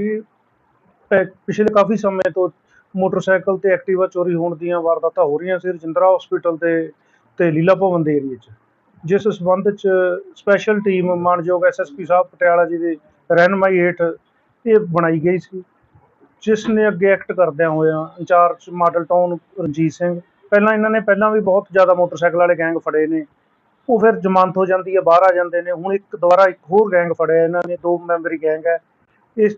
ਇਹ ਪਿਛਲੇ ਕਾਫੀ ਸਮੇਂ ਤੋਂ ਮੋਟਰਸਾਈਕਲ ਤੇ ਐਕਟਿਵਾ ਚੋਰੀ ਹੋਣ ਦੀਆਂ ਵਾਰਦਾਤਾਂ ਹੋ ਰਹੀਆਂ ਸੀ ਰਜਿੰਦਰਾ ਹਸਪੀਟਲ ਤੇ ਤੇ ਲੀਲਾ ਭਵਨ ਦੇ ਏਰੀਏ 'ਚ। ਜਿਸ ਸਬੰਧ 'ਚ ਸਪੈਸ਼ਲ ਟੀਮ ਮਾਨਯੋਗ ਐਸਐਸਪੀ ਸਾਹਿਬ ਪਟਿਆਲਾ ਜੀ ਦੇ ਰਹਿਨਮਾਈ ਹੇਠ ਇਹ ਬਣਾਈ ਗਈ ਸੀ। ਜਿਸ ਨੇ ਅੱਗੇ ਐਕਟ ਕਰਦਿਆਂ ਹੋਇਆਂ in charge model town Ranjit Singh, ਪਹਿਲਾਂ ਇਹਨਾਂ ਨੇ ਪਹਿਲਾਂ ਵੀ ਬਹੁਤ ਜ਼ਿਆਦਾ ਮੋਟਰਸਾਈਕਲ ਵਾਲੇ ਗੈਂਗ ਫੜੇ ਨੇ। ਉਹ ਫਿਰ ਜ਼ਮਾਨਤ ਹੋ ਜਾਂਦੀ ਹੈ, ਬਾਹਰ ਆ ਜਾਂਦੇ ਨੇ। ਹੁਣ ਇੱਕ, ਦੁਬਾਰਾ ਇੱਕ ਹੋਰ ਗੈਂਗ ਫੜਿਆ ਇਹਨਾਂ ਨੇ, ਦੋ ਮੈਂਬਰੀ ਗੈਂਗ ਹੈ। ਇਸ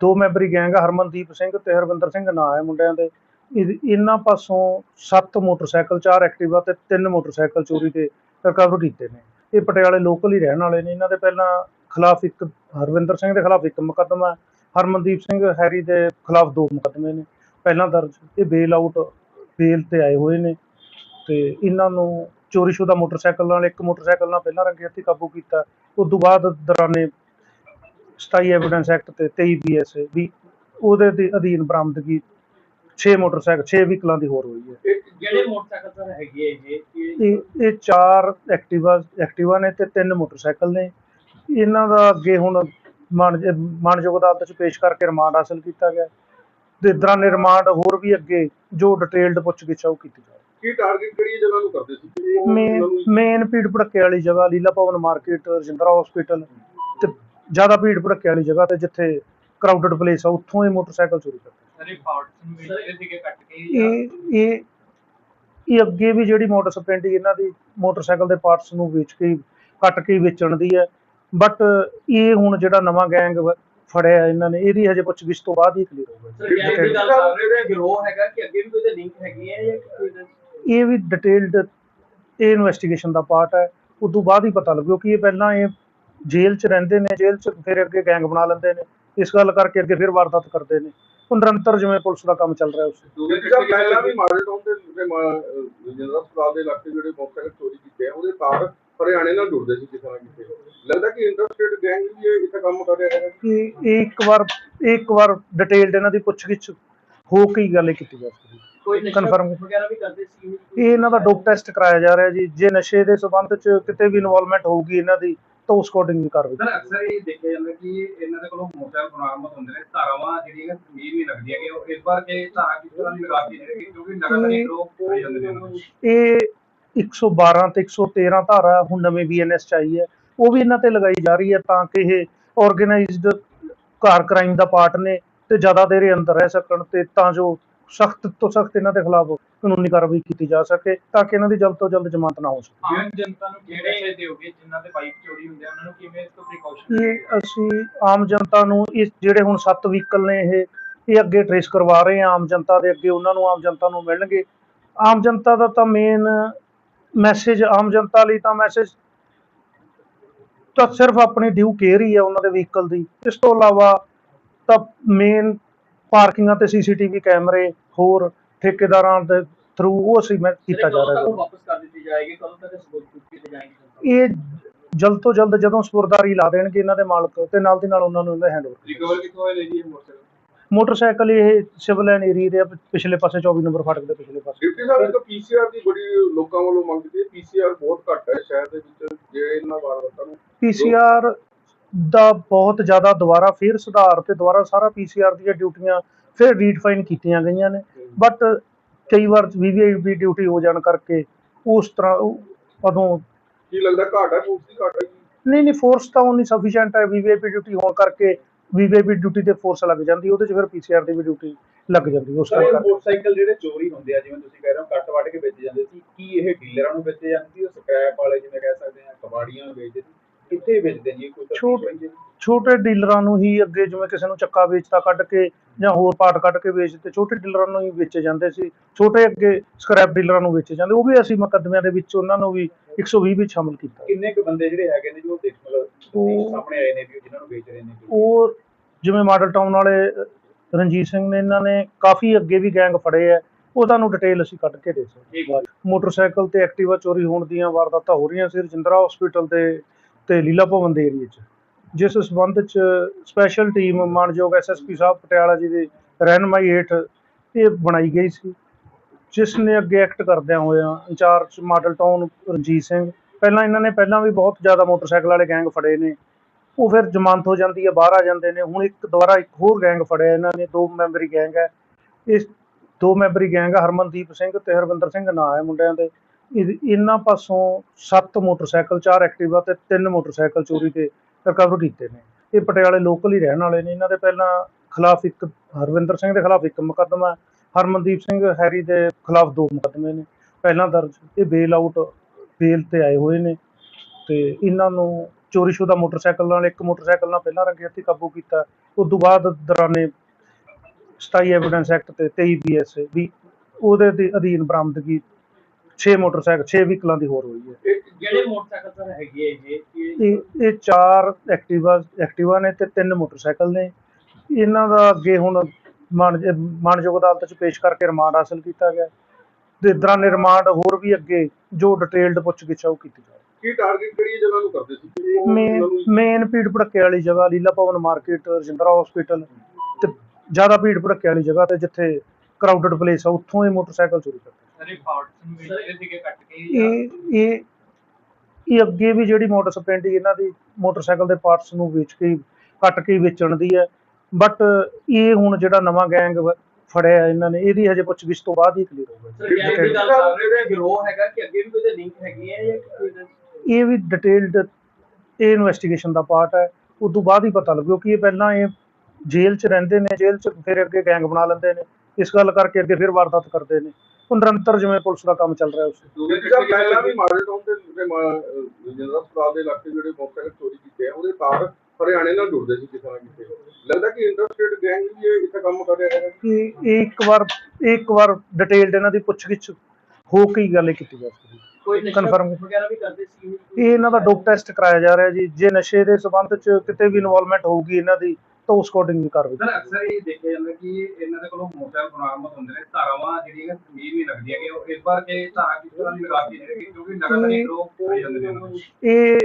ਦੋ ਮੈਂਬਰੀ ਗੈਂਗ ਹੈ ਹਰਮਨਦੀਪ ਸਿੰਘ ਤੇ ਹਰਵਿੰਦਰ ਸਿੰਘ, ਨਾਂ ਹੈ ਮੁੰਡਿਆਂ ਦੇ। ਇਹ- ਇਹਨਾਂ ਪਾਸੋਂ ਸੱਤ ਮੋਟਰਸਾਈਕਲ, ਚਾਰ ਐਕਟਿਵਾ ਤੇ ਤਿੰਨ ਮੋਟਰਸਾਈਕਲ ਚੋਰੀ ਦੇ ਰਿਕਵਰ ਕੀਤੇ ਨੇ। ਇਹ ਪਟਿਆਲੇ ਲੋਕਲ ਹੀ ਰਹਿਣ ਵਾਲੇ ਨੇ। ਇਹਨਾਂ ਦੇ ਪਹਿਲਾਂ ਖਿਲਾਫ ਇੱਕ ਹਰਵਿੰਦਰ ਸਿੰਘ ਦੇ ਖਿਲਾਫ ਇੱਕ ਮੁਕੱਦਮਾ, ਹਰਮਨਦੀਪ ਸਿੰਘ ਹੈਰੀ ਦੇ ਖਿਲਾਫ ਦੋ ਮੁਕੱਦਮੇ ਨੇ। ਪਹਿਲਾਂ ਦਰਜ, ਇਹ ਬੇਲ ਆਊਟ ਬੇਲ ਤੇ ਆਏ ਹੋਏ ਨੇ। ਤੇ ਇਹਨਾਂ ਨੂੰ ਚੋਰੀਸ਼ੁਦਾ ਮੋਟਰਸਾਈਕਲ ਨਾਲ, ਇੱਕ ਮੋਟਰਸਾਈਕਲ ਨਾਲ ਪਹਿਲਾਂ ਰੰਗੇ ਹੱਥੀਂ ਕਾਬੂ ਕੀਤਾ। ਉਸ ਤੋਂ ਬਾਅਦ ਦੌਰਾਨੇ 27 ਐਵੀਡੈਂਸ ਐਕਟ ਤੇ 23 ਬੀਐਸ ਵੀ ਉਹਦੇ ਦੇ ਅਧੀਨ ਬਰਾਮਦਗੀ 6 ਮੋਟਰਸਾਈਕਲ 6 ਵਹੀਕਲਾਂ ਦੀ ਹੋਰ ਹੋਈ ਹੈ। ਜਿਹੜੇ ਮੋਟਰਸਾਈਕਲ ਸਰ ਹੈਗੇ ਇਹ ਇਹ ਚਾਰ ਐਕਟਿਵਾ ਐਕਟਿਵਾ ਨੇ ਤੇ ਤਿੰਨ ਮੋਟਰਸਾਈਕਲ ਨੇ। ਇਹਨਾਂ ਦਾ ਅੱਗੇ ਹੁਣ ਮਾਨ ਮਾਨਯੋਗ ਅਦਾਲਤ ਚ ਪੇਸ਼ ਕਰਕੇ ਰਿਮਾਂਡ ਹਾਸਲ ਕੀਤਾ ਗਿਆ। ਤੇ ਦੌਰਾਨੇ ਰਿਮਾਂਡ ਹੋਰ ਵੀ ਅੱਗੇ ਜੋ ਡਿਟੇਲਡ ਪੁੱਛਗਿੱਛ ਆ ਉਹ ਕੀਤੀ ਜਾਵੇ ਕੀ ਟਾਰਗੇਟ ਕਿਹੜੀ ਜਗ੍ਹਾ ਨੂੰ ਕਰਦੇ ਸੀ? ਮੇਨ ਭੀੜ ਭੜੱਕੇ ਵਾਲੀ ਜਗ੍ਹਾ ਲੀਲਾ ਭਵਨ ਮਾਰਕੀਟ ਰਜਿੰਦਰਾ ਹਸਪੀਟਲ ਤੇ ਜ਼ਿਆਦਾ ਭੀੜ ਭੜੱਕੇ ਵਾਲੀ ਜਗ੍ਹਾ ਤੇ ਜਿੱਥੇ ਕਰਾਊਡਡ ਪਲੇਸ ਆ ਉੱਥੋਂ ਇਹ ਮੋਟਰਸਾਈਕਲ ਚੋਰੀ ਕਰਦੇ ਸਾਰੇ ਪਾਰਟਸ ਨੂੰ ਵੇਚਦੇ ਸੀਗੇ ਕੱਟ ਕੇ ਇਹ ਇਹ ਇਹ ਅੱਗੇ ਵੀ ਜਿਹੜੀ ਮੋਟਰ ਸਪਲੈਂਡੀ ਇਹਨਾਂ ਦੀ ਮੋਟਰਸਾਈਕਲ ਦੇ ਪਾਰਟਸ ਨੂੰ ਵੇਚ ਕੇ ਕੱਟ ਕੇ ਵੇਚਣ ਦੀ ਹੈ। ਬਟ ਇਹ ਹੁਣ ਜਿਹੜਾ ਨਵਾਂ ਗੈਂਗ ਫੜਿਆ ਇਹਨਾਂ ਨੇ ਇਹਦੀ ਹਜੇ ਪੁੱਛਗਿੱਛ ਤੋਂ ਬਾਅਦ ਹੀ ਕਲੀਅਰ ਹੋਊਗਾ। ਸਰ ਗੈਂਗ ਦੀ ਗੱਲ ਕਰ ਰਹੇ ਹੋ ਗਿਰੋਹ ਹੈਗਾ ਕਿ ਅੱਗੇ ਵੀ ਕੋਈ ਲਿੰਕ ਹੈਗੀ ਹੈ ਜਾਂ ਇਹ ਵੀ ਡਿਟੇਲਡ ਇਹ ਇਨਵੈਸਟੀਗੇਸ਼ਨ ਦਾ ਪਾਰਟ ਹੈ। ਉਸ ਤੋਂ ਬਾਅਦ ਹੀ ਪਤਾ ਲੱਗੂ ਕਿ ਇਹ ਪਹਿਲਾਂ ਇਹ ਜੇਲ੍ਹ 'ਚ ਰਹਿੰਦੇ ਨੇ ਜੇਲ੍ਹ 'ਚ ਫਿਰ ਅੱਗੇ ਗੈਂਗ ਬਣਾ ਲੈਂਦੇ ਨੇ। ਇਸ ਗੱਲ ਕਰਕੇ ਅੱਗੇ ਫਿਰ ਵਾਰਦਾਤ ਕਰਦੇ ਨੇ। ਉਹ ਨਿਰੰਤਰ ਜਿਵੇਂ ਪੁਲਿਸ ਦਾ ਕੰਮ ਚੱਲ ਰਿਹਾ ਉਸ। ਪਹਿਲਾਂ ਵੀ ਮਾਡਲ ਟਾਊਨ ਦੇ ਤੇ ਜਿੰਦਰਾ ਹਸਪਤਾਲ ਦੇ ਇਲਾਕੇ ਜਿਹੜੇ ਮੋਟਰਸਾਈਕਲ ਚੋਰੀ ਕੀਤੇ ਆ ਉਹਦੇ ਤਾਰ ਹਰਿਆਣੇ ਨਾਲ ਜੁੜਦੇ ਸੀ ਕਿਸੇ ਨਾ ਕਿਸੇ ਲੱਗਦਾ ਕਿ ਇੰਟਰਸਟੇਟ ਗੈਂਗ ਵੀ ਇਹ ਇੱਥੇ ਕੰਮ ਕਰ ਰਿਹਾ ਹੈ ਕਿ ਇੱਕ ਵਾਰ ਇੱਕ ਵਾਰ ਡਿਟੇਲਡ ਇਹਨਾਂ ਦੀ ਪੁੱਛਗਿੱਛ ਹੋ ਕੇ ਹੀ ਗੱਲ ਕੀਤੀ ਜਾ ਸਕਦੀ। ਕੋਈ Confirm। ਵਗੈਰਾ ਵੀ ਕਰਦੇ ਸੀ? ਇਹ ਇਹਨਾਂ ਦਾ ਡੋਪ ਟੈਸਟ ਕਰਾਇਆ ਜਾ ਰਿਹਾ ਜੀ। ਜੇ ਨਸ਼ੇ ਦੇ ਸਬੰਧ 'ਚ ਕਿਤੇ ਵੀ ਇਨਵੋਲਵਮੈਂਟ ਹੋਊਗੀ ਇਹਨਾਂ ਦੀ ਤਾਂ ਉਸ ਅਕੋਰਡਿੰਗ ਵੀ ਕਾਰਵਾਈ ਸਰ ਅਕਸਰ ਇਹ ਦੇਖਿਆ ਜਾਂਦਾ ਕਿ ਇਹਨਾਂ ਦੇ ਕੋਲੋਂ ਮੋਟਰਸਾਈਕਲ ਬਰਾਮਦ ਹੁੰਦੇ ਨੇ। ਧਾਰਾਵਾਂ ਜਿਹੜੀਆਂ ਜ਼ਮੀਨ ਨਹੀਂ ਲੱਗਦੀਆਂ ਕਿ ਉਹ ਇਸ ਵਾਰ ਇਹ ਧਾਰਾ ਕਿਸ ਤਰ੍ਹਾਂ ਦੀ ਲਗਾ ਕੇ ਜਿਹੜੇ ਕਿਉਂਕਿ ਨਗਰ ਲੋਕ ਹੋ ਜਾਂਦੇ ਨੇ ਉਹਨਾਂ ਨੂੰ। ਇਹ 112 ਤੇ 113 ਧਾਰਾ ਹੁਣ ਨਵੇਂ ਬੀਐਨਐਸ ਚ ਆਈ ਹੈ। ਉਹ ਵੀ ਇਹਨਾਂ ਤੇ ਲਗਾਈ ਜਾ ਰਹੀ ਹੈ ਤਾਂ ਕਿ ਇਹ ਆਰਗੇਨਾਈਜ਼ਡ ਕਾਰ ਕ੍ਰਾਈਮ ਦਾ ਪਾਰਟ ਨੇ ਤੇ ਜ਼ਿਆਦਾ ਦੇਰ ਇਹ ਅੰਦਰ ਰਹਿ ਸਕਣ ਤੇ ਤਾਂ ਜੋ ਸਖਤ ਤੋਂ ਸਖਤ ਇਹਨਾਂ ਦੇ ਖਿਲਾਫ ਕਾਨੂੰਨੀ ਕਾਰਵਾਈ ਕੀਤੀ ਜਾ ਸਕੇ ਤਾਂ ਕਿ ਇਹਨਾਂ ਦੀ ਜਲਦ ਤੋਂ ਜਲਦ ਜ਼ਮਾਨਤ ਨਾ ਹੋ ਸਕੇ। ਆਮ ਜਨਤਾ ਨੂੰ ਕਿਹੜੇ ਇਹ ਦਿਓਗੇ ਜਿਨ੍ਹਾਂ ਦੇ ਬਾਈਕ ਚੋਰੀ ਹੁੰਦੇ ਆ? ਉਹਨਾਂ ਨੂੰ ਕਿਵੇਂ ਇਸ ਤੋਂ ਪ੍ਰੀਕਾਸ਼ਨ ਇਹ ਅਸੀਂ ਆਮ ਜਨਤਾ ਨੂੰ ਇਸ ਜਿਹੜੇ ਹੁਣ ਸੱਤ ਵਹੀਕਲ ਨੇ ਇਹ ਇਹ ਅੱਗੇ ਟਰੇਸ ਕਰਵਾ ਰਹੇ ਹਾਂ। ਆਮ ਜਨਤਾ ਦੇ ਅੱਗੇ ਉਹਨਾਂ ਨੂੰ ਆਮ ਜਨਤਾ ਨੂੰ ਮਿਲਣਗੇ। ਆਮ ਜਨਤਾ ਦਾ ਤਾਂ ਮੇਨ ਮੈਸੇਜ ਆਮ ਜਨਤਾ ਲਈ ਤਾਂ ਮੈਸੇਜ ਤਾਂ ਸਿਰਫ ਆਪਣੀ ਡਿਊ ਕੇਅਰ ਹੀ ਹੈ ਉਹਨਾਂ ਦੇ ਵਹੀਕਲ ਦੀ। ਇਸ ਤੋਂ ਇਲਾਵਾ ਤਾਂ ਮੇਨ ਪਾਰਕਿੰਗਾਂ ਤੇ ਸੀਸੀਟੀਵੀ ਕੈਮਰੇ ਹੋਰ ਠੇਕੇਦਾਰਾਂ ਦੇ ਥਰੂ ਉਹ ਅਸੀਂ ਮੈਂ ਕੀਤਾ ਜਾ ਰਿਹਾ ਹੈ। ਵਾਪਸ ਕਰ ਦਿੱਤੀ ਜਾਏਗੀ? ਕਦੋਂ ਤੱਕ ਸਬੂਤ ਕੀਤੇ ਜਾਣਗੇ ਇਹ ਜਲਦ ਤੋਂ ਜਲਦ ਜਦੋਂ ਸਪੁਰਦਾਰੀ ਲਾ ਦੇਣਗੇ ਇਹਨਾਂ ਦੇ ਮਾਲਕ ਤੇ ਨਾਲ ਦੀ ਨਾਲ ਉਹਨਾਂ ਨੂੰ ਇਹਦਾ ਹੈਂਡਓਵਰ ਰਿਕਵਰ ਕਿੱਥੋਂ ਜੀ ਇਹ ਮੋਟਰਸਾਈਕਲ? ਮੋਟਰਸਾਈਕਲ ਇਹ ਸਿਵਲ ਲਾਈਨ ਏਰੀਆ ਦੇ ਪਿਛਲੇ ਪਾਸੇ 24 ਨੰਬਰ ਫਾਟਕ ਦੇ ਪਿਛਲੇ ਪਾਸੇ। ਡਿਪਟੀ ਸਾਹਿਬ ਇੱਕ ਪੀਸੀਆਰ ਦੀ ਬੜੀ ਲੋਕਾਂ ਵੱਲੋਂ ਮੰਗ ਕੀਤੀ ਪੀਸੀਆਰ ਬਹੁਤ ਘੱਟ ਹੈ ਸ਼ਹਿਰ ਦੇ ਵਿੱਚ ਜੇ ਇਹਨਾਂ ਵਾਰਦਾਤਾਂ ਨੂੰ ਪੀਸੀਆਰ ਦਾ ਬਹੁਤ ਜ਼ਿਆਦਾ ਦੁਬਾਰਾ ਫਿਰ ਸੁਧਾਰ ਤੇ ਦੁਬਾਰਾ ਸਾਰਾ ਪੀਸੀਆਰ ਦੀਆਂ ਡਿਊਟੀਆਂ ਫਿਰ ਰੀਡਫਾਈਨ ਕੀਤੀਆਂ ਗਈਆਂ ਨੇ। ਬਟ ਕਈ ਵਾਰ ਵੀਵੀਆਈਪੀ ਡਿਊਟੀ ਹੋ ਜਾਣ ਕਰਕੇ ਉਸ ਤਰ੍ਹਾਂ ਉਦੋਂ ਕੀ ਲੱਗਦਾ ਘਾਟ ਦੀ ਘਾਟ ਨਹੀਂ ਨਹੀਂ ਫੋਰਸ ਤਾਂ ਉਨੀ ਸਫੀਸ਼ੀਐਂਟ ਹੈ ਵੀਵੀਆਈਪੀ ਡਿਊਟੀ ਹੋਣ ਕਰਕੇ ਵੀਵੀਆਈਪੀ ਡਿਊਟੀ ਤੇ ਫੋਰਸ ਲੱਗ ਜਾਂਦੀ ਉਹਦੇ ਚ ਫਿਰ ਪੀਸੀਆਰ ਦੀ ਵੀ ਡਿਊਟੀ ਲੱਗ ਜਾਂਦੀ ਉਸ ਕਰਕੇ। ਮੋਟਰਸਾਈਕਲ ਜਿਹੜੇ ਚੋਰੀ ਹੁੰਦੇ ਆ ਜਿਵੇਂ ਤੁਸੀਂ ਕਹਿ ਰਹੇ ਹੋ ਕੱਟ ਵੱਢ ਕੇ ਵੇਚੇ ਜਾਂਦੇ ਸੀ ਕੀ ਇਹ ਡੀਲਰਾਂ ਨੂੰ ਵੇਚੇ ਜਾਂਦੇ ਸੀ ਉਹ ਸਕ੍ਰੈਪ ਵਾਲੇ ਜਿਵੇਂ ਕਹਿ ਸਕਦੇ ਆ ਕਬਾੜੀਆਂ ਵੇਚਦੇ ਸੀ ਕਿੱਥੇ ਵੇਚਦੇ ਜੀ? ਕੋਈ ਤਸਦੀਕ ਛੋਟ- ਡੀਲਰਾਂ ਨੂੰ ਹੀ ਅੱਗੇ ਜਿਵੇਂ ਕਿਸੇ ਨੂੰ ਚੱਕਾ ਵੇਚਤਾ ਕੱਢ ਕੇ ਜਾਂ ਹੋਰ ਪਾਰਟ ਕੱਢ ਕੇ ਵੇਚਦੇ ਛੋਟੇ ਡੀਲਰਾਂ ਨੂੰ ਹੀ ਵੇਚੇ ਜਾਂਦੇ ਸੀ। ਛੋਟੇ ਅੱਗੇ ਸਕ੍ਰੈਪ ਡੀਲਰਾਂ ਨੂੰ ਵੇਚੇ ਜਾਂਦੇ। ਉਹ ਵੀ ਅਸੀਂ ਮੁਕੱਦਮਿਆਂ ਦੇ ਵਿੱਚ ਉਹਨਾਂ ਨੂੰ ਵੀ 120 ਵਿੱਚ ਸ਼ਾਮਲ ਕੀਤਾ। ਕਿੰਨੇ ਕੁ ਬੰਦੇ ਜਿਹੜੇ ਹੈਗੇ ਨੇ ਜੋ ਦੇਖ ਮਤਲਬ ਉਹ- ਸਾਹਮਣੇ ਆਏ ਨੇ ਵੀ ਜਿਨ੍ਹਾਂ ਨੂੰ ਵੇਚ ਰਹੇ ਨੇ ਉਹ ਜਿਵੇਂ ਮਾਡਲ ਟਾਊਨ ਵਾਲੇ ਰਣਜੀਤ ਸਿੰਘ ਨੇ ਇਹਨਾਂ ਨੇ ਕਾਫੀ ਅੱਗੇ ਵੀ ਗੈਂਗ ਫੜੇ ਆ। ਉਹ ਤੁਹਾਨੂੰ ਡਿਟੇਲ ਅਸੀਂ ਕੱਢ ਕੇ ਦੇ ਸਕਦੇ ਮੋਟਰਸਾਈਕਲ ਤੇ ਐਕਟਿਵਾ ਚੋਰੀ ਹੋਣ ਦੀਆਂ ਵਾਰਦਾਤਾਂ ਹੋ ਰਹੀਆਂ ਸੀ। ਰਜਿੰਦਰਾ ਹਸਪੀਟਲ ਤੇ ਤੇ ਲੀਲਾ ਭਵਨ ਦੇ ਏਰੀਏ 'ਚ। ਜਿਸ ਸਬੰਧ 'ਚ ਸਪੈਸ਼ਲ ਟੀਮ ਮਾਨਯੋਗ ਐਸਐਸਪੀ ਸਾਹਿਬ ਪਟਿਆਲਾ ਜੀ ਦੇ ਰਹਿਨਮਾਈ ਹੇਠ ਇਹ ਬਣਾਈ ਗਈ ਸੀ। ਜਿਸ ਨੇ ਅੱਗੇ ਐਕਟ ਕਰਦਿਆਂ ਹੋਇਆਂ in charge model town Ranjit Singh, ਪਹਿਲਾਂ ਇਹਨਾਂ ਨੇ ਪਹਿਲਾਂ ਵੀ ਬਹੁਤ ਜ਼ਿਆਦਾ ਮੋਟਰਸਾਈਕਲ ਵਾਲੇ ਗੈਂਗ ਫੜੇ ਨੇ। ਉਹ ਫਿਰ ਜ਼ਮਾਨਤ ਹੋ ਜਾਂਦੀ ਹੈ, ਬਾਹਰ ਆ ਜਾਂਦੇ ਨੇ। ਹੁਣ ਇੱਕ ਦੁਬਾਰਾ ਇੱਕ ਹੋਰ ਗੈਂਗ ਫੜਿਆ ਇਹਨਾਂ ਨੇ, ਦੋ ਮੈਂਬਰੀ ਗੈਂਗ ਹੈ। ਇਸ ਦੋ ਮੈਂਬਰੀ ਗੈਂਗ ਹੈ ਹਰਮਨਦੀਪ ਸਿੰਘ ਤੇ ਹਰਵਿੰਦਰ ਸਿੰਘ, ਨਾਂ ਹੈ ਮੁੰਡਿਆਂ ਦੇ। ਇਹਨਾਂ ਪਾਸੋਂ ਸੱਤ ਮੋਟਰਸਾਈਕਲ, ਚਾਰ ਐਕਟਿਵਾ ਤੇ ਤਿੰਨ ਮੋਟਰਸਾਈਕਲ ਚੋਰੀ ਤੇ ਰਿਕਵਰ ਕੀਤੇ ਨੇ। ਇਹ ਪਟਿਆਲੇ ਲੋਕਲ ਹੀ ਰਹਿਣ ਵਾਲੇ ਨੇ। ਇਹਨਾਂ ਦੇ ਪਹਿਲਾਂ ਖਿਲਾਫ ਇੱਕ ਹਰਵਿੰਦਰ ਸਿੰਘ ਦੇ ਖਿਲਾਫ ਇੱਕ ਮੁਕੱਦਮਾ, ਹਰਮਨਦੀਪ ਸਿੰਘ ਹੈਰੀ ਦੇ ਖਿਲਾਫ ਦੋ ਮੁਕੱਦਮੇ ਨੇ। ਪਹਿਲਾਂ ਦਰਜ, ਇਹ ਬੇਲ ਆਊਟ ਬੇਲ ਤੇ ਆਏ ਹੋਏ ਨੇ ਤੇ ਇਹਨਾਂ ਨੂੰ ਚੋਰੀਸ਼ੁਦਾ ਮੋਟਰਸਾਈਕਲ ਨਾਲ ਇੱਕ ਮੋਟਰਸਾਈਕਲ ਨਾਲ ਪਹਿਲਾਂ ਰੰਗੇ ਹੱਥੀਂ ਕਾਬੂ ਕੀਤਾ। ਉਸ ਤੋਂ ਬਾਅਦ ਦੌਰਾਨੇ 27 ਐਵੀਡੈਂਸ ਐਕਟ ਤੇ 23 ਬੀਐਸ ਵੀ ਉਹਦੇ ਦੇ ਅਧੀਨ ਬਰਾਮਦਗੀ 6 ਮੋਟਰਸਾਈਕਲ 6 ਵਹੀਕਲਾਂ ਦੀ ਹੋਰ ਹੋਈ ਹੈ। ਜਿਹੜੇ ਮੋਟਰਸਾਈਕਲ ਸਰ ਹੈਗੇ ਇਹ ਇਹ ਇਹ ਚਾਰ ਐਕਟਿਵਾ ਐਕਟਿਵਾ ਨੇ ਤੇ ਤਿੰਨ ਮੋਟਰਸਾਈਕਲ ਨੇ। ਇਹਨਾਂ ਦਾ ਅੱਗੇ ਹੁਣ ਮਾਣਯੋਗ ਅਦਾਲਤ 'ਚ ਪੇਸ਼ ਕਰਕੇ ਰਿਮਾਂਡ ਹਾਸਲ ਕੀਤਾ ਗਿਆ। ਤੇ ਦੌਰਾਨੇ ਰਿਮਾਂਡ ਹੋਰ ਵੀ ਅੱਗੇ ਜੋ ਡਿਟੇਲਡ ਪੁੱਛਗਿੱਛ ਉਹ ਕੀਤੀ ਜਾਵੇ ਕੀ ਟਾਰਗੇਟ ਕਿਹੜੀ ਜਗ੍ਹਾ ਨੂੰ ਕਰਦੇ ਸੀ? ਮੇਨ ਭੀੜ ਭੜੱਕੇ ਵਾਲੀ ਜਗ੍ਹਾ ਲੀਲਾ ਭਵਨ ਮਾਰਕੀਟ ਰਜਿੰਦਰਾ ਹਸਪੀਟਲ ਤੇ ਜ਼ਿਆਦਾ ਭੀੜ ਭੜੱਕੇ ਵਾਲੀ ਜਗ੍ਹਾ ਤੇ ਜਿੱਥੇ ਕਰਾਊਡਡ ਪਲੇਸ ਆ ਉੱਥੋਂ ਇਹ ਮੋਟਰਸਾਈਕਲ ਚੋਰੀ ਕਰਦੇ ਇਹ ਇਹ ਇਹ ਅੱਗੇ ਵੀ ਜਿਹੜੀ ਮੋਟਰ ਸਪਲੈਂਡੀ ਇਹਨਾਂ ਦੀ ਮੋਟਰਸਾਈਕਲ ਦੇ ਪਾਰਟਸ ਨੂੰ ਵੇਚ ਕੇ ਕੱਟ ਕੇ ਵੇਚਣ ਦੀ ਹੈ। ਬਟ ਇਹ ਹੁਣ ਜਿਹੜਾ ਨਵਾਂ ਗੈਂਗ ਫੜਿਆ ਇਹਨਾਂ ਨੇ ਇਹਦੀ ਹਜੇ ਪੁੱਛਗਿੱਛ ਤੋਂ ਬਾਅਦ ਹੀ ਕਲੀਅਰ ਹੋਊਗਾ ਸਰ ਗੈਂਗ ਦੀ ਗੱਲ ਕਰ ਰਹੇ ਹੋ ਗਿਰੋਹ ਹੈਗਾ ਕਿ ਅੱਗੇ ਵੀ ਕੋਈ ਲਿੰਕ ਹੈਗੀ ਹੈ ਜਾਂ ਕੋਈ ਇਹ ਵੀ ਡਿਟੇਲਡ ਇਹ ਇਨਵੈਸਟੀਗੇਸ਼ਨ ਦਾ ਪਾਰਟ ਹੈ। ਉਸ ਤੋਂ ਬਾਅਦ ਹੀ ਪਤਾ ਲੱਗੂ ਕਿ ਇਹ ਪਹਿਲਾਂ ਇਹ ਜੇਲ੍ਹ 'ਚ ਰਹਿੰਦੇ ਨੇ ਜੇਲ੍ਹ 'ਚ ਫਿਰ ਅੱਗੇ ਗੈਂਗ ਬਣਾ ਲੈਂਦੇ ਨੇ। ਇਸ ਗੱਲ ਕਰਕੇ ਅੱਗੇ ਫਿਰ ਵਾਰਦਾਤ ਕਰਦੇ ਨੇ। ਉਹ ਨਿਰੰਤਰ ਜਿਵੇਂ ਪੁਲਿਸ ਦਾ ਕੰਮ ਚੱਲ ਰਿਹਾ ਉਸ ਜਿਹੜਾ ਪਹਿਲਾਂ ਵੀ ਮਾਡਲ ਟਾਊਨ ਤੇ ਤੇ ਜਿੰਦਰਾ ਹਸਪਤਾਲ ਦੇ ਇਲਾਕੇ ਜਿਹੜੇ ਮੋਟਰਸਾਈਕਲ ਚੋਰੀ ਕੀਤੇ ਆ ਉਹਦੇ ਤਾਰ ਹਰਿਆਣੇ ਨਾਲ ਜੁੜਦੇ ਸੀ ਕਿਸੇ ਨਾ ਕਿਸੇ ਲੱਗਦਾ ਕਿ ਇੰਟਰਸਟੇਟ ਗੈਂਗ ਵੀ ਇਹ ਇੱਥੇ ਕੰਮ ਕਰ ਰਿਹਾ ਹੈ ਕਿ ਇਹ ਇੱਕ ਵਾਰ ਇੱਕ ਵਾਰ ਡਿਟੇਲਡ ਇਹਨਾਂ ਦੀ ਪੁੱਛਗਿੱਛ ਹੋ ਕੇ ਹੀ ਗੱਲ ਇਹ ਕੀਤੀ ਜਾ ਸਕਦੀ। ਕੋਈ Confirm। ਵਗੈਰਾ ਵੀ ਕਰਦੇ ਸੀ ਇਹ ਇਹਨਾਂ ਦਾ ਡੋਪ ਟੈਸਟ ਕਰਾਇਆ ਜਾ ਰਿਹਾ ਜੀ ਜੇ ਨਸ਼ੇ ਦੇ ਸਬੰਧ 'ਚ ਕਿਤੇ ਵੀ ਇਨਵੋਲਵਮੈਂਟ ਹੋਊਗੀ ਇਹਨਾਂ ਦੀ ਤਾਂ ਉਸ ਅਕੋਰਡਿੰਗ ਵੀ ਕਾਰਵਾਈ ਸਰ ਅਕਸਰ ਇਹ ਦੇਖਿਆ ਜਾਂਦਾ ਕਿ ਇਹਨਾਂ ਦੇ ਕੋਲੋਂ ਮੋਟਰਸਾਈਕਲ ਬਰਾਮਦ ਹੁੰਦੇ ਨੇ। ਧਾਰਾਵਾਂ ਜਿਹੜੀਆਂ ਜ਼ਮੀਨ ਨਹੀਂ ਲੱਗਦੀਆਂ ਕਿ ਉਹ ਇਸ ਵਾਰ ਕੇ ਧਾਰਾ ਕਿਸ ਤਰ੍ਹਾਂ ਦੀ ਲਗਾ ਕੇ ਜਿਹੜੇ ਕਿਉਂਕਿ ਨਗਰ ਲੋਕ ਹੋ ਜਾਂਦੇ ਨੇ ਉਹਨਾਂ ਨੂੰ। ਇਹ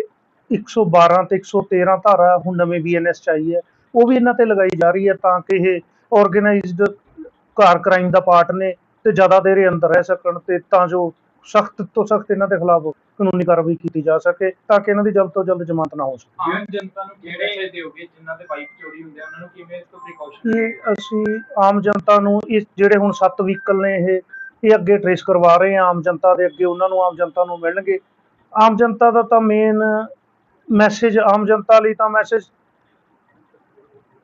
112 ਤੇ 113 ਧਾਰਾ ਹੁਣ ਨਵੇਂ ਬੀਐਨਐਸ ਚ ਆਈ ਹੈ। ਉਹ ਵੀ ਇਹਨਾਂ ਤੇ ਲਗਾਈ ਜਾ ਰਹੀ ਹੈ ਤਾਂ ਕਿ ਇਹ ਆਰਗੇਨਾਈਜ਼ਡ ਕਾਰ ਕ੍ਰਾਈਮ ਦਾ ਪਾਰਟ ਨੇ ਤੇ ਜ਼ਿਆਦਾ ਦੇਰ ਇਹ ਅੰਦਰ ਰਹਿ ਸਕਣ ਤੇ ਤਾਂ ਜੋ ਸਖਤ ਤੋਂ ਸਖਤ ਇਹਨਾਂ ਦੇ ਖਿਲਾਫ ਕਾਨੂੰਨੀ ਕਾਰਵਾਈ ਕੀਤੀ ਜਾ ਸਕੇ ਤਾਂ ਕਿ ਇਹਨਾਂ ਦੀ ਜਲਦ ਤੋਂ ਜਲਦ ਜ਼ਮਾਨਤ ਨਾ ਹੋ ਸਕੇ। ਆਮ ਜਨਤਾ ਨੂੰ ਕਿਹੜੇ ਦਿਓਗੇ ਜਿਨ੍ਹਾਂ ਦੇ ਬਾਈਕ ਚੋਰੀ ਹੁੰਦੇ ਆ? ਉਹਨਾਂ ਨੂੰ ਕਿਵੇਂ ਇਸ ਤੋਂ ਪ੍ਰੀਕਾਸ਼ਨ ਇਹ ਅਸੀਂ ਆਮ ਜਨਤਾ ਨੂੰ ਇਸ ਜਿਹੜੇ ਹੁਣ ਸੱਤ ਵਹੀਕਲ ਨੇ ਇਹ ਇਹ ਅੱਗੇ ਟਰੇਸ ਕਰਵਾ ਰਹੇ ਆਮ ਜਨਤਾ ਦੇ ਅੱਗੇ ਉਹਨਾਂ ਨੂੰ ਆਮ ਜਨਤਾ ਨੂੰ ਮਿਲਣਗੇ। ਆਮ ਜਨਤਾ ਦਾ ਤਾਂ ਮੇਨ ਮੈਸੇਜ ਆਮ ਜਨਤਾ ਲਈ ਤਾਂ ਮੈਸੇਜ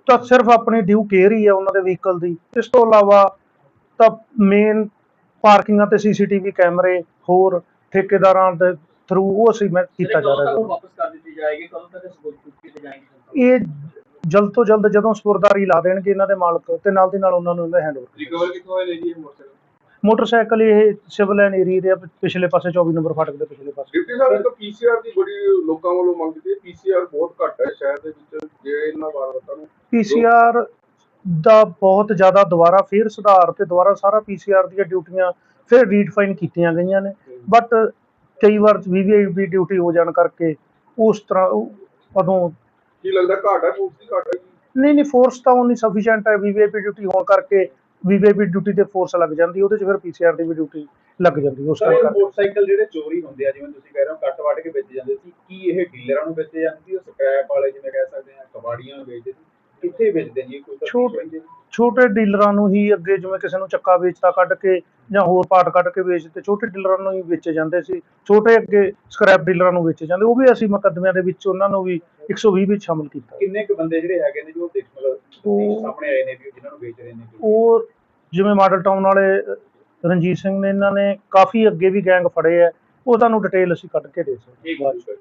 ਤਾਂ ਸਿਰਫ ਆਪਣੀ ਡਿਊ ਕੇਅਰ ਹੀ ਹੈ ਉਹਨਾਂ ਦੇ ਵਹੀਕਲ ਦੀ। ਇਸ ਤੋਂ ਇਲਾਵਾ ਤਾਂ ਮੇਨ ਪਾਰਕਿੰਗਾਂ ਤੇ ਸੀਸੀਟੀਵੀ ਕੈਮਰੇ ਹੋਰ ਠੇਕੇਦਾਰਾਂ ਦੇ ਥਰੂ ਉਹ ਅਸੀਂ ਮੈਂ ਕੀਤਾ ਜਾ ਰਿਹਾ ਹੈ ਵਾਪਸ ਕਰ ਦਿੱਤੀ ਜਾਏਗੀ ਕਦੋਂ ਤੱਕ ਸਬੂਤ ਕੀਤੇ ਜਾਣਗੇ ਇਹ ਜਲਦ ਤੋਂ ਜਲਦ ਜਦੋਂ ਸਪੁਰਦਾਰੀ ਲਾ ਦੇਣਗੇ ਇਹਨਾਂ ਦੇ ਮਾਲਕ ਤੇ ਨਾਲ ਦੀ ਨਾਲ ਉਹਨਾਂ ਨੂੰ ਇਹਦਾ ਹੈਂਡਓਵਰ ਰਿਕਵਰ ਕਿੱਥੋਂ ਹੋਏ ਜੀ ਇਹ ਮੋਟਰਸਾਈਕਲ? ਮੋਟਰਸਾਈਕਲ ਇਹ ਸਿਵਲ ਲਾਈਨ ਏਰੀਆ ਦੇ ਪਿਛਲੇ ਪਾਸੇ 24 ਨੰਬਰ ਫਾਟਕ ਦੇ ਪਿਛਲੇ ਪਾਸੇ। ਡਿਪਟੀ ਸਾਹਿਬ ਇੱਕ ਪੀਸੀਆਰ ਦੀ ਬੜੀ ਲੋਕਾਂ ਵੱਲੋਂ ਮੰਗ ਕੀਤੀ ਪੀਸੀਆਰ ਬਹੁਤ ਘੱਟ ਹੈ ਸ਼ਹਿਰ ਦੇ ਵਿੱਚ ਜੇ ਇਹਨਾਂ ਵਾਰਦਾਤਾਂ ਨੂੰ ਪੀਸੀਆਰ ਦਾ ਬਹੁਤ ਜ਼ਿਆਦਾ ਦੁਬਾਰਾ ਫੇਰ ਸੁਧਾਰ ਤੇ ਦੁਬਾਰਾ ਸਾਰਾ ਪੀਸੀਆਰ ਦੀਆਂ ਡਿਊਟੀਆਂ ਫਿਰ ਰੀਡਫਾਈਨ ਕੀਤੀਆਂ ਗਈਆਂ ਨੇ। ਬਟ ਕਈ ਵਾਰ ਵੀਵੀਆਈਪੀ ਡਿਊਟੀ ਹੋ ਜਾਣ ਕਰਕੇ ਉਸ ਤਰ੍ਹਾਂ ਉਦੋਂ ਕੀ ਲੱਗਦਾ ਘਾਟ ਪੁਲਿਸ ਦੀ ਘਾਟ ਨਹੀਂ ਨਹੀਂ ਫੋਰਸ ਤਾਂ ਉਨੀ ਸਫੀਸ਼ੀਐਂਟ ਹੈ ਵੀਵੀਆਈਪੀ ਡਿਊਟੀ ਹੋਣ ਕਰਕੇ। ਵੀਵੀਆਈਪੀ ਡਿਊਟੀ ਤੇ ਫੋਰਸ ਲੱਗ ਜਾਂਦੀ ਉਹਦੇ 'ਚ ਫਿਰ ਪੀਸੀਆਰ ਦੀ ਵੀ ਡਿਊਟੀ ਲੱਗ ਜਾਂਦੀ ਉਸ ਕਰਕੇ। ਮੋਟਰਸਾਈਕਲ ਜਿਹੜੇ ਚੋਰੀ ਹੁੰਦੇ ਆ ਜਿਵੇਂ ਤੁਸੀਂ ਕਹਿ ਰਹੇ ਹੋ ਕੱਟ ਵੱਢ ਕੇ ਵੇਚੇ ਜਾਂਦੇ ਸੀ ਕੀ ਇਹ ਡੀਲਰਾਂ ਨੂੰ ਵੇਚੇ ਜਾਂਦੇ ਸੀ? ਉਹ ਸਕ੍ਰੈਪ ਵਾਲੇ ਜਿਵੇਂ ਕਹਿ ਸਕਦੇ ਆ ਕਬਾੜੀਆਂ ਵੇਚਦੇ ਸੀ। ਕਿੱਥੇ ਵੇਚਦੇ ਜੀ? ਕੋਈ ਛੋਟ-? ਛੋਟੇ ਡੀਲਰਾਂ ਨੂੰ ਹੀ ਅੱਗੇ ਜਿਵੇਂ ਕਿਸੇ ਨੂੰ ਚੱਕਾ ਵੇਚਦਾ ਕੱਢ ਕੇ ਜਾਂ ਹੋਰ ਪਾਰਟ ਕੱਢ ਕੇ ਵੇਚਦੇ ਛੋਟੇ ਡੀਲਰਾਂ ਨੂੰ ਹੀ ਵੇਚੇ ਜਾਂਦੇ ਸੀ ਛੋਟੇ ਅੱਗੇ ਸਕ੍ਰੈਪ ਡੀਲਰਾਂ ਨੂੰ ਵੇਚੇ ਜਾਂਦੇ ਉਹ ਵੀ ਅਸੀਂ ਮੁਕੱਦਮਿਆਂ ਦੇ ਵਿੱਚ ਉਹਨਾਂ ਨੂੰ ਵੀ 120 ਵਿੱਚ ਸ਼ਾਮਲ ਕੀਤਾ। ਕਿੰਨੇ ਕੁ ਬੰਦੇ ਜਿਹੜੇ ਹੈਗੇ ਨੇ ਜੋ ਦੇਖ ਮਤਲਬ ਸਾਹਮਣੇ ਆਏ ਨੇ ਵੀ ਜਿਨ੍ਹਾਂ ਨੂੰ ਵੇਚ ਰਹੇ ਨੇ ਉਹ ਜਿਵੇਂ ਮਾਡਲ ਟਾਊਨ ਵਾਲੇ ਰਣਜੀਤ ਸਿੰਘ ਨੇ ਇਹਨਾਂ ਨੇ ਕਾਫੀ ਅੱਗੇ ਵੀ ਗੈਂਗ ਫੜੇ ਆ ਉਹ ਤੁਹਾਨੂੰ ਡਿਟੇਲ ਅਸੀਂ ਕੱਢ ਕੇ ਦੇ ਸਕਦੇ ਹੈ?